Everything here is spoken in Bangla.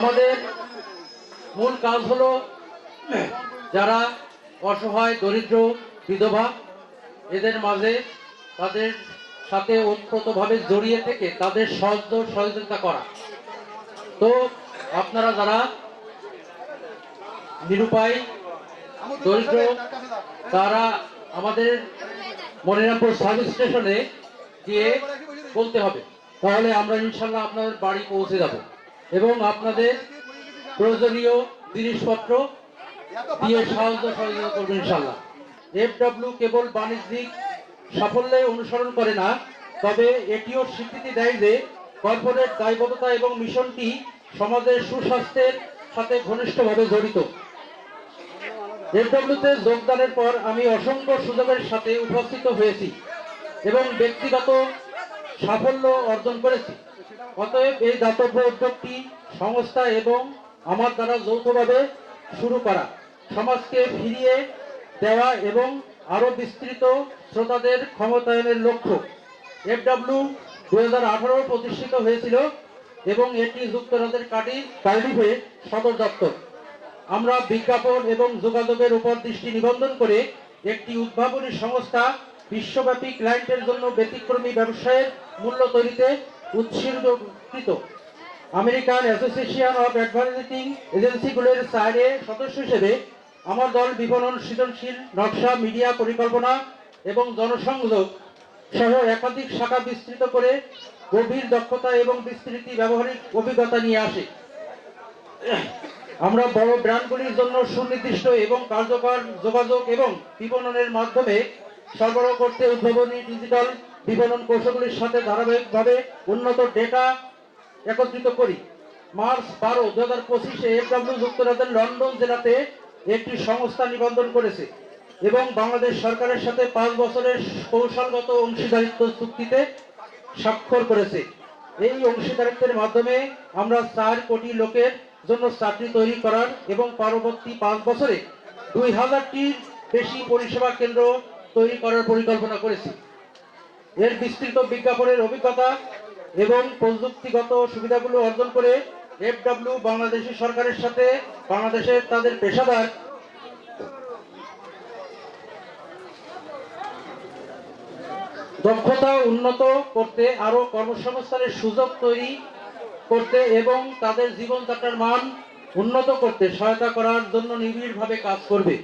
আমাদের মূল কাজ হলো যারা অসহায়, দরিদ্র, বিধবা, এদের মাঝে তাদের সাথে ওতপ্রোতভাবে জড়িয়ে থেকে তাদের সহজ সহযোগিতা করা। তো আপনারা যারা নিরুপায়, দরিদ্র, তারা আমাদের মনিরামপুর সার্ভিস স্টেশনে গিয়ে বলতে হবে। তাহলে আমরা ইনশাল্লাহ আপনাদের বাড়ি পৌঁছে যাব। এবং আপনাদের প্রয়োজনীয় জিনিসপত্র দিয়ে সাহায্য সহযোগিতা করব ইনশাল্লাহ এফ ডাব্লিউ কেবল বাণিজ্যিক সাফল্যে অনুসরণ করে না, তবে এটিও স্বীকৃতি দেয় যে কর্পোরেট দায়বদ্ধতা এবং মিশনটি সমাজের সুস্বাস্থ্যের সাথে ঘনিষ্ঠভাবে জড়িত। এফডব্লিউতে যোগদানের পর আমি অসংখ্য সুযোগের সাথে উপস্থিত হয়েছি এবং ব্যক্তিগত সাফল্য অর্জন করেছি। অতএব এই দাতব্য উদ্যোগটি সংস্থা এবং আমার দ্বারা যৌথভাবে শুরু করা। সমাজকে ফিরিয়ে দেওয়া এবং আরও বিস্তৃত শ্রোতাদের ক্ষমতায়নের লক্ষ্য। এফডব্লিউ দু হাজার আঠারো প্রতিষ্ঠিত হয়েছিল এবং এটি যুক্তরাজ্যের কাটি কার্ডিফে সদর দপ্তর। আমরা বিজ্ঞাপন এবং যোগাযোগের উপর দৃষ্টি নিবন্ধন করে একটি উদ্ভাবনী সংস্থা বিশ্বব্যাপী ক্লায়েন্টের জন্য ব্যতিক্রমী ব্যবসায়ের মূল্য তৈরিতে উৎসর্গকৃত। আমেরিকান অ্যাসোসিয়েশন অফ অ্যাডভার্টাইজিং এজেন্সিগুলোর সাইডে সদস্য হিসেবে আমার দল বিপণন, সৃজনশীল, নকশা, মিডিয়া পরিকল্পনা এবং জনসংযোগ সহ একাধিক শাখা বিস্তৃত করে গভীর দক্ষতা এবং বিস্তৃতি ব্যবহারিক অভিজ্ঞতা নিয়ে আসে। আমরা বড় ব্র্যান্ডগুলির জন্য সুনির্দিষ্ট এবং কার্যকর যোগাযোগ এবং বিপণনের মাধ্যমে সরবরাহ করতে উদ্ভাবনী ডিজিটাল বিপণন কৌশলগুলির সাথে ধারাবাহিকভাবে উন্নত ডেটা একত্রিত করি। মার্চ বারো দু হাজার পঁচিশে এফডব্লিউ যুক্তরাজ্যের লন্ডন জেলাতে একটি সংস্থা নিবন্ধন করেছে এবং বাংলাদেশ সরকারের সাথে পাঁচ বছরের কৌশলগত অংশীদারিত্ব চুক্তিতে স্বাক্ষর করেছে। এই অংশীদারিত্বের মাধ্যমে আমরা চার কোটি লোকের জন্য চাকরি তৈরি করার এবং পরবর্তী পাঁচ বছরে দুই হাজারটির বেশি পরিষেবা কেন্দ্র তৈরি করার পরিকল্পনা করেছি। এর বিস্তৃত বিজ্ঞাপনের অভিজ্ঞতা এবং প্রযুক্তিগত সুবিধাগুলো অর্জন করে এফডব্লিউ বাংলাদেশি সরকারের সাথে বাংলাদেশের তাদের পেশাদার দক্ষতা উন্নত করতে আরও কর্মসংস্থানের সুযোগ তৈরি করতে এবং তাদের জীবনযাত্রার মান উন্নত করতে সহায়তা করার জন্য নিবিড়ভাবে কাজ করবে।